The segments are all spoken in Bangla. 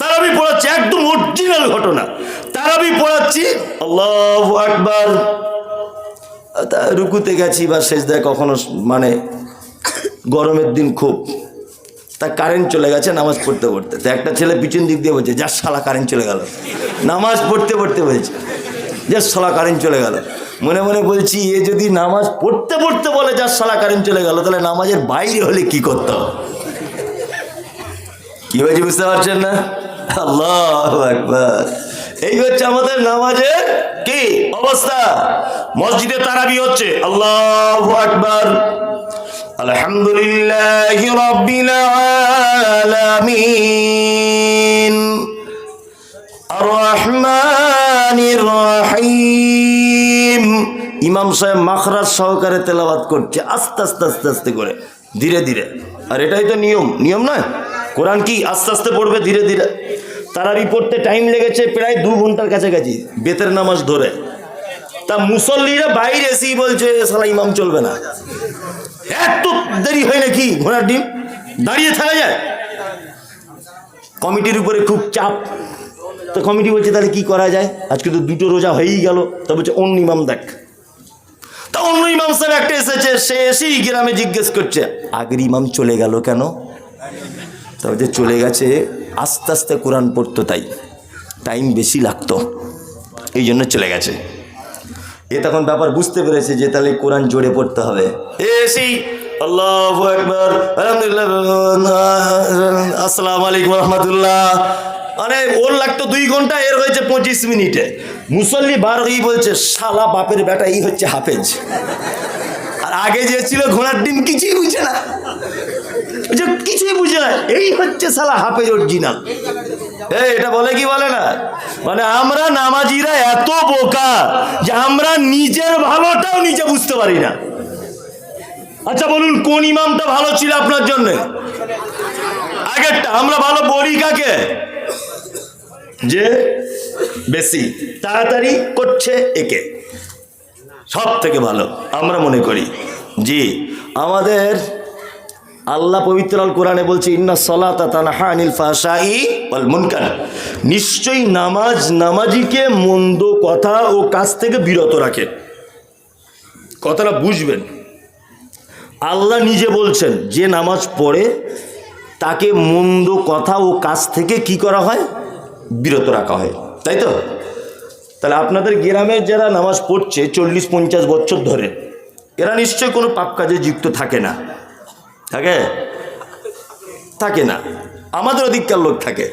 তারাবি পড়াচ্ছি একদম অরিজিনাল ঘটনা। তারাবি পড়াচ্ছি, আল্লাহ আকবার। তা রুকুতে গেছি বা শেষ দেয় কখনো মানে গরমের দিন খুব। তা কারেন্ট চলে গেছে নামাজ পড়তে পড়তে। তো একটা ছেলে পিছন দিক দিয়ে বলছে যা শালা কারেন্ট চলে গেল। নামাজ পড়তে পড়তে বলছে যা শালা কারেন্ট চলে গেল। মনে মনে বলছি, এ যদি নামাজ পড়তে পড়তে বলে যার শালা কারেন্ট চলে গেল, তাহলে নামাজের বাইরে হলে কি করতে হবে? কি হয়েছে বুঝতে পারছেন না? আল্লাহ একবার এই হচ্ছে আমাদের নামাজের কি অবস্থা? মসজিদে তারাবি হচ্ছে। আল্লাহ আকবার। আলহামদুলিল্লাহ রব্বিল আলামিন। আর রহমানির রহিম। ইমাম সাহেব মাখরাজ সহকারে তেলাওয়াত করছে, আস্তে আস্তে আস্তে আস্তে করে। ধীরে ধীরে। আর এটাই তো নিয়ম। নিয়ম নয়? কোরআন কি আস্তে আস্তে পড়বে? ধীরে ধীরে। তারাবি পড়তে টাইম লেগেছে প্রায় দু ঘণ্টার কাছাকাছি, বেতের নামাজ ধরে। তা মুসল্লিরা বাইরে এসেই বলছে সালা ইমাম চলবে না। এত দেরি হয় নাকি ঘোড়ার ডিম? দাঁড়িয়ে থাকা যায়। কমিটির উপরে খুব চাপ। তো কমিটি বলছে, তাহলে কি করা যায়? আজকে তো দুটো রোজা হয়েই গেল। তা বলছে, অন্য ইমাম দেখ। তা অন্য ইমাম সাহেব একটা এসেছে, সে এসেই গ্রামে জিজ্ঞেস করছে, আগের ইমাম চলে গেল কেন? তা যে চলে গেছে, আস্তে আস্তে কোরআন পড়তো তাই। টাইম বেশি লাগতো, এই জন্য চলে গেছে। এ তখন ব্যাপার বুঝতে পেরেছে যে তাহলে কোরআন জোরে পড়তে হবে। এসেই আল্লাহ একবার আসসালামু আলাইকুম রহমতুল্লাহ। মানে ওর লাগতো দুই ঘণ্টা, এর হয়েছে পঁচিশ মিনিটে। মুসল্লি বার হয়েই বলছে, শালা বাপের বেটা, এই হচ্ছে হাফেজ। আর আগে যে ছিল, ঘোড়ার ডিম কিছুই বুঝে না। কিছুই বুঝে এই হচ্ছে শালা হাফেজ অরিজিনাল। এটা বলে কি বলে না? মানে আমরা নামাজিরা এত বোকা যে আমরা নিজের ভালোটাও নিজে বুঝতে পারি না। আচ্ছা বলুন, কোন ইমামটা ভালো ছিল আপনার জন্য? আগেরটা, আমরা ভালো বলি কাকে? যে বেশি তাড়াতাড়ি করছে একে। সব থেকে ভালো, আমরা মনে করি। জি, আমাদের আল্লাহ পবিত্র আল কোরআনে বলছে, ইন্না সলাতা তানহা আনিল ফাশাই ওয়াল মুনকার। নিশ্চয়ই নামাজ নামাজিকে মন্দ কথা ও কাজ থেকে বিরত রাখে। কথাটা বুঝবেন। আল্লাহ নিজে বলছেন, যে নামাজ পড়ে তাকে মন্দ কথা ও কাজ থেকে কি করা হয়? বিরত রাখা হয়। তাই তো? তাহলে আপনাদের গ্রামের যারা নামাজ পড়ছে, চল্লিশ পঞ্চাশ বছর ধরে, এরা নিশ্চয় কোনো পাপ কাজে যুক্ত থাকে না। থাকে? থাকে না। আমাদের অধিককার লোক থাকে।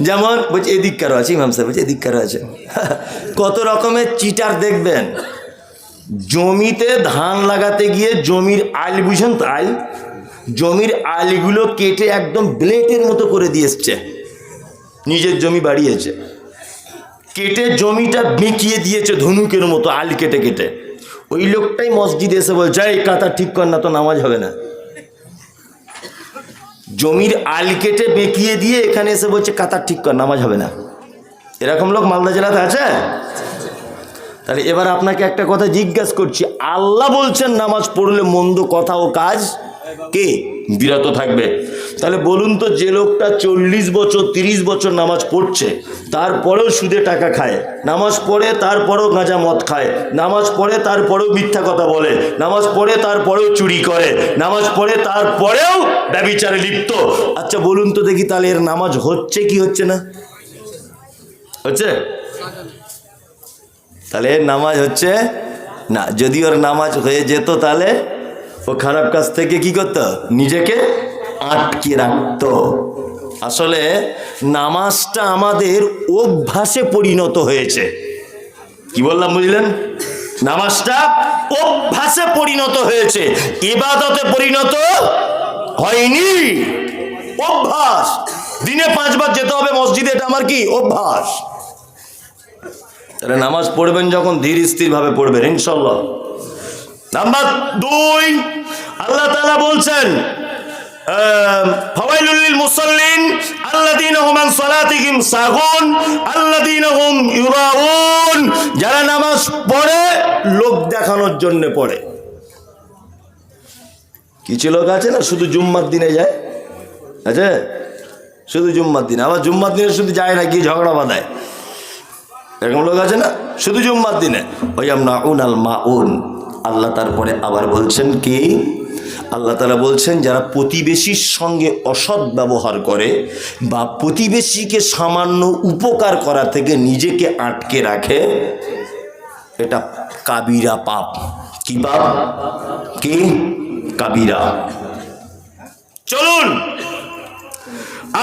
যেমন বলছে, এদিককারও আছে। ইমাম সাহেব বলছে, এদিককারও আছে। কত রকমের চিটার দেখবেন। জমিতে ধান লাগাতে গিয়ে জমির আইল বুঝেন তো আইল? জমির আইলগুলো কেটে একদম ব্লেটের মতো করে দিয়ে এসছে। নিজের জমি বাড়িয়েছে। কেটে জমিটা বেঁকিয়ে দিয়েছে ধনুকের মতো আল কেটে কেটে। ওই লোকটাই মসজিদে এসে বলছে, এই কাতা ঠিক কর না তো নামাজ হবে না। জমির আল কেটে বেঁকিয়ে দিয়ে এখানে এসে বলছে, কাতার ঠিক কর, নামাজ হবে না। এরকম লোক মালদা জেলাতে আছে? তাহলে এবার আপনাকে একটা কথা জিজ্ঞাসা করছি, আল্লাহ বলছেন নামাজ পড়লে মন্দ কথা ও কাজ কে? বিরত থাকবে। তাহলে বলুন তো যে লোকটা চল্লিশ বছর, তিরিশ বছর নামাজ পড়ছে, তারপরেও সুদে টাকা খায়। নামাজ পড়ে, তারপরেও গাঁজা মদ খায়। নামাজ পড়ে, তারপরেও মিথ্যা কথা বলে। নামাজ পড়ে, তারপরেও চুরি করে। নামাজ পড়ে, তারপরেও ব্যবিচারে লিপ্ত। আচ্ছা বলুন তো দেখি তাহলে এর নামাজ হচ্ছে কি হচ্ছে না? হচ্ছে? তাহলে এর নামাজ হচ্ছে না। যদি ওর নামাজ হয়ে যেত তাহলে ও খারাপ কাজ থেকে কি করতো? নিজেকে আটকে রাখতো। আসলে নামাজটা আমাদের অভ্যাসে পরিণত হয়েছে। কি বললাম, বুঝলেন? নামাজটা অভ্যাসে পরিণত হয়েছে। ইবাদতে পরিণত হয়নি। অভ্যাস। দিনে পাঁচবার যেতে হবে মসজিদে, এটা আমার কি? অভ্যাস। তাহলে নামাজ পড়বেন যখন, ধীর স্থিরভাবে পড়বেন ইনশাল্লাহ নাম্বার দুই আল্লাহ তালা বলছেন ফাওয়াইলুল মুসাল্লিন, আল্লাযীনা হুম আন সালাতিহিম সাহুন আল্লাযীনা হুম ইউরাউন। যারা নামাজ পড়ে, লোক দেখানোর জন্য পড়ে। কিছু লোক আছে না, শুধু জুম্মার দিনে যায়? আছে? শুধু জুম্মার দিন। আবার জুম্মার দিনে শুধু যায় না গিয়ে ঝগড়া বাঁধায়? এরকম লোক আছে না? শুধু জুম্মার দিনে। ওই আমরা উন আল মা উন আল্লাহ তারপরে আবার বলছেন কি? আল্লাহ তালা বলছেন, যারা প্রতিবেশীর সঙ্গে অসৎ ব্যবহার করে বা প্রতিবেশীকে সামান্য উপকার করা থেকে নিজেকে আটকে রাখে, এটা কাবিরা পাপ। কি পাপ? কি? কাবিরা। চলুন,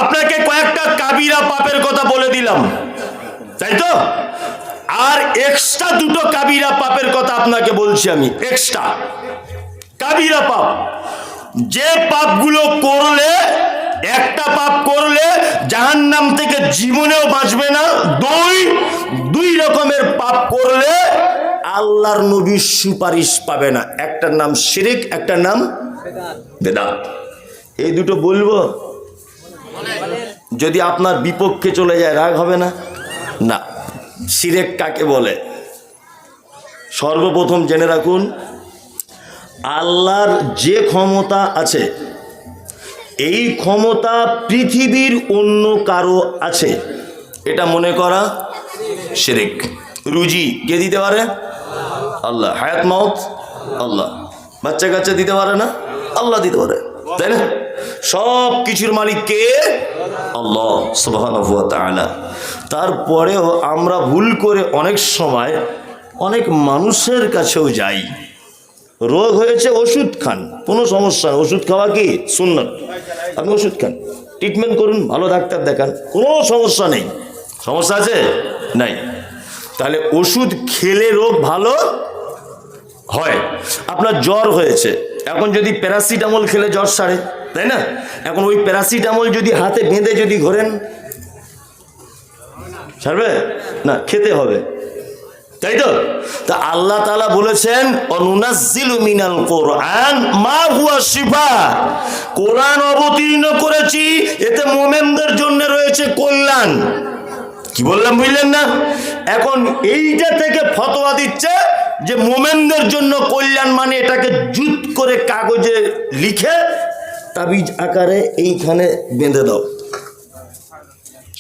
আপনাকে কয়েকটা কাবিরা পাপের কথা বলে দিলাম, তাই তো? আর এক্সট্রা দুটো কাবিরা পাপের কথা আপনাকে বলছি আমি এক্সট্রা কাবিরা পাপ। যে পাপগুলো করলে, একটা পাপ করলে জাহান নাম থেকে জীবনেও বাঁচবে না। দুই দুই রকমের পাপ করলে আল্লাহর নবীর সুপারিশ পাবে না। একটার নাম শিরিক, একটার নাম বেদাত। এই দুটো বলব? যদি আপনার বিপক্ষে চলে যায়, রাগ হবে না? না। সিরেক কাকে বলে? সর্বপ্রথম জেনে রাখুন আল্লাহর যে ক্ষমতা আছে, এই ক্ষমতা পৃথিবীর অন্য কারও আছে। এটা মনে করা শিরিক। রুজি কে দিতে পারে? আল্লাহ। হায়াত মাউত? আল্লাহ। বাচ্চা কাচ্চা দিতে পারে না? আল্লাহ দিতে পারে। তাই না? সব কিছুর মালিক কে? আল্লাহ তাআলা। তারপরেও আমরা ভুল করে অনেক সময় অনেক মানুষের কাছেও যাই। রোগ হয়েছে, ওষুধ খান। কোনো সমস্যা নেই ওষুধ খাওয়া কি? সুন্নত। আপনি ওষুধ খান। ট্রিটমেন্ট করুন, ভালো ডাক্তার দেখান। কোনো সমস্যা নেই। সমস্যা আছে? নাই। তাহলে ওষুধ খেলে রোগ ভালো হয়। আপনার জ্বর হয়েছে। এখন যদি প্যারাসিটামল খেলে জ্বর সারে, তাই না? এখন ওই প্যারাসিটামল যদি হাতে বেঁধে যদি ঘোরেন, সারবে? না, খেতে হবে। তাই তো? তা আল্লাহ তালা বলেছেন মিনাল কোরআন, মা হুয়া শিফা। কোরআন অবতীর্ণ করেছি, এতে মোমেনদের জন্য রয়েছে কল্যাণ। কি বললাম বুঝলেন না? এখন এইটা থেকে ফতোয়া দিচ্ছে যে মোমেনদের জন্য কল্যাণ মানে এটাকে জুত করে কাগজে লিখে তাবিজ আকারে এইখানে বেঁধে দাও।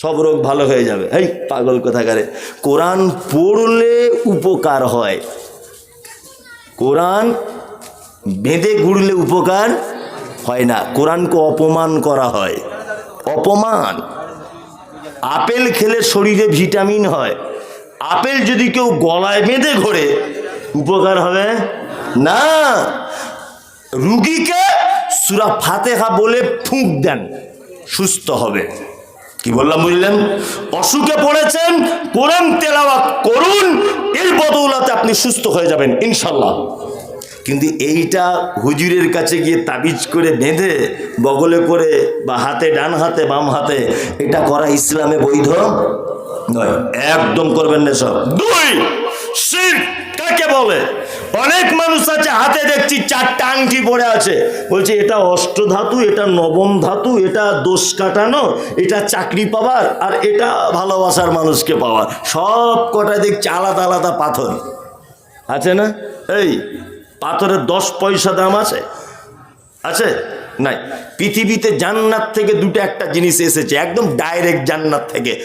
সব রোগ ভালো হয়ে যাবে। এই পাগল কোথাকারে। কোরআন পড়লে উপকার হয়। কোরআন বেঁধে ঘুরলে উপকার হয় না। কোরআনকে অপমান করা হয়। অপমান। আপেল খেলে শরীরে ভিটামিন হয়। আপেল যদি কেউ গলায় বেঁধে ঘোরে, উপকার হবে না। রুগীকে সুরা ফাতেহা বলে ফুঁক দেন, সুস্থ হবে। কি বললাম বুঝলেন? অসুখে পড়েছেন, কোরআন তেলাওয়াত করুন, এর বদৌলাতে আপনি সুস্থ হয়ে যাবেন ইনশাল্লাহ কিন্তু এইটা হুজুরের কাছে গিয়ে তাবিজ করে বেঁধে, বগলে করে বা হাতে, ডান হাতে, বাম হাতে, এটা করা ইসলামে বৈধ? নয়। একদম করবেন না সব। দুই শির কাকে বলে? অনেক মানুষ আছে, হাতে দেখছি চারটা আংটি পড়ে আছে। বলছে, এটা অষ্টধাতু, এটা নবম ধাতু, এটা দোষ কাটানো, এটা চাকরি পাওয়ার, আর এটা ভালোবাসার মানুষকে পাওয়ার। সব কটা দেখছি আলাদা আলাদা পাথর। আছে না? এই, পাথরের দশ পয়সা দাম আছে। আছে? নাই। পৃথিবীতে জান্নাত থেকে দুটো একটা জিনিস এসেছে, একদম ডাইরেক্ট জান্নাত থেকে।